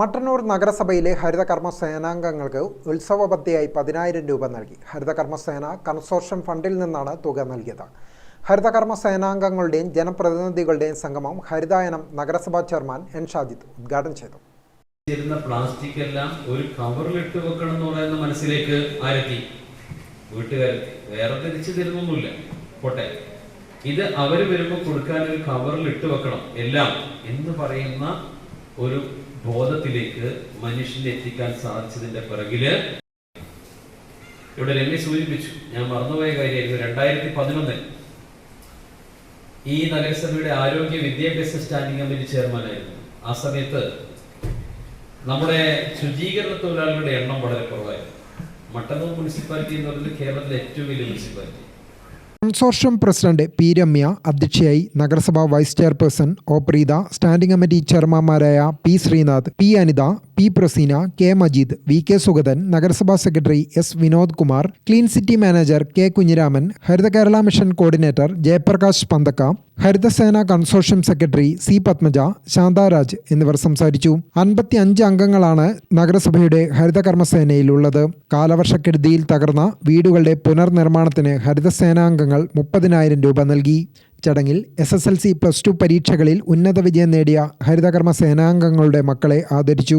മട്ടന്നൂർ നഗരസഭയിലെ ഹരിതകർമ്മ സേനാംഗങ്ങൾക്ക് ഉത്സവപത്തിയായി പതിനായിരം രൂപ നൽകി. ഹരിതകർമ്മ സേന കൺസോർഷ്യം ഫണ്ടിൽ നിന്നാണ് തുക നൽകിയത്. ഹരിതകർമ്മ സേനാംഗങ്ങളുടെയും ജനപ്രതിനിധികളുടെയും സംഗമം ഹരിതായനം നഗരസഭാ ചെയർമാൻ എൻ ഷാജിദ് ഉദ്ഘാടനം ചെയ്തു. പ്ലാസ്റ്റിക് എല്ലാം ഒരു കവറിലിട്ട് വെക്കണം എന്ന് പറയുന്ന മനസ്സിലേക്ക് ആരെത്തി? വീട്ടുകാരെത്തി വേറെ തരുന്നൊന്നുമില്ല. പോട്ടെ. ഇത് അവർ വരുമ്പോൾ കൊടുക്കാൻ ഒരു കവറിൽ ഇട്ട് വെക്കണം. എല്ലാം എന്ന് പറയുന്ന ഒരു ബോധത്തിലേക്ക് മനുഷ്യനെ എത്തിക്കാൻ സാധിച്ചതിന്റെ പിറകിൽ ഇവിടെ രമ്യ സൂചിപ്പിച്ചു. ഞാൻ മറന്നുപോയ കാര്യമായിരുന്നു. രണ്ടായിരത്തി പതിനൊന്നിൽ ഈ നഗരസഭയുടെ ആരോഗ്യ വിദ്യാഭ്യാസ സ്റ്റാൻഡിംഗ് കമ്മിറ്റി ചെയർമാനായിരുന്നു. ആ സമയത്ത് നമ്മുടെ ശുചീകരണ തൊഴിലാളികളുടെ എണ്ണം വളരെ കുറവായിരുന്നു. മട്ടന്നൂർ മുനിസിപ്പാലിറ്റി എന്ന് പറയുന്നത് കേരളത്തിലെ ഏറ്റവും വലിയ municipality. Consortium president P Ramya അധ്യക്ഷയായി നഗരസഭാ vice chairperson O Preetha standing committee ചെയർമാൻമാരായ P Sreenath P Anitha P Praseena K Majeed V K Sugathan നഗരസഭാ secretary S Vinod Kumar clean city manager K Kunhiraman Haritha Kerala mission coordinator Jayaprakash Panthakka Harithasena consortium secretary C Padmaja Shantharaj എന്നിവർ സംസാരിച്ചു. അൻപത്തി അഞ്ച് അംഗങ്ങളാണ് നഗരസഭയുടെ ഹരിത കർമ്മസേനയിലുള്ളത്. കാലവർഷക്കെടുതിയിൽ തകർന്ന വീടുകളുടെ പുനർനിർമ്മാണത്തിന് ഹരിതസേനാംഗങ്ങൾ മുപ്പതിനായിരം രൂപ നൽകി. ചടങ്ങിൽ S S L C plus two പരീക്ഷകളിൽ ഉന്നത വിജയം നേടിയ ഹരിതകർമ്മ സേനാംഗങ്ങളുടെ മക്കളെ ആദരിച്ചു.